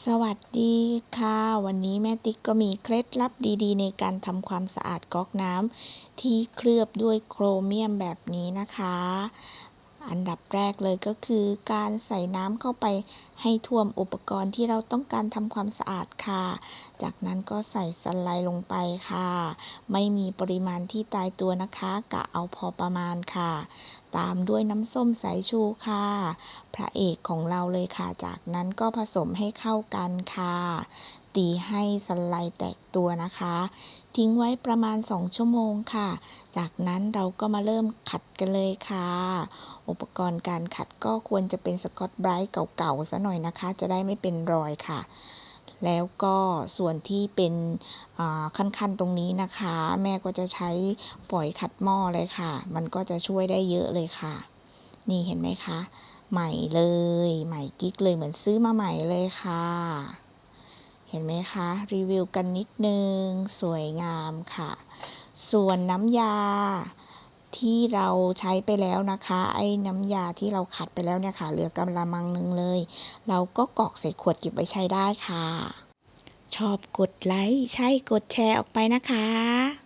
สวัสดีค่ะ วันนี้แม่ติ๊กก็มีเคล็ดลับดีๆ ในการทำความสะอาดก๊อกน้ำที่เคลือบด้วยโครเมียมแบบนี้นะคะ อันดับแรกเลยก็คือการใส่น้ำเข้าไปให้ท่วมอุปกรณ์ที่เราต้องการทำความสะอาดค่ะ จากนั้นก็ใส่สไลด์ลงไปค่ะ ไม่มีปริมาณที่ตายตัวนะคะ กะเอาพอประมาณค่ะ ตามด้วยน้ำส้มสายชูค่ะ พระเอกของเราเลยค่ะ จากนั้นก็ผสมให้เข้ากันค่ะ ตีให้สไลด์แตกตัวนะคะ ทิ้งไว้ประมาณ 2 ชั่วโมงค่ะ จากนั้นเราก็มาเริ่มขัดกันเลยค่ะ อุปกรณ์การขัดก็ควรจะเป็นสกอตไบรท์เก่าๆซะหน่อยนะคะ จะได้ไม่เป็นรอยค่ะ แล้วก็ส่วนที่เป็นคันๆตรงนี้นะคะ แม่ก็จะใช้ฝอยขัดหม้อเลยค่ะ มันก็จะช่วยได้เยอะเลยค่ะ นี่เห็นไหมคะ ใหม่เลย ใหม่กิ๊กเลยเหมือนซื้อมาใหม่เลยค่ะ เห็นไหมคะ รีวิวกันนิดนึง สวยงามค่ะ ส่วนน้ำยา ที่เราใช้ไปแล้วนะคะ ไอ้น้ำยาที่เราขัดไปแล้วเนี่ยค่ะ เหลือกำละมังนึงเลย เราก็กรอกใส่ขวดเก็บไว้ใช้ได้ค่ะ ชอบกดไลค์ใช่กดแชร์ออกไปนะคะ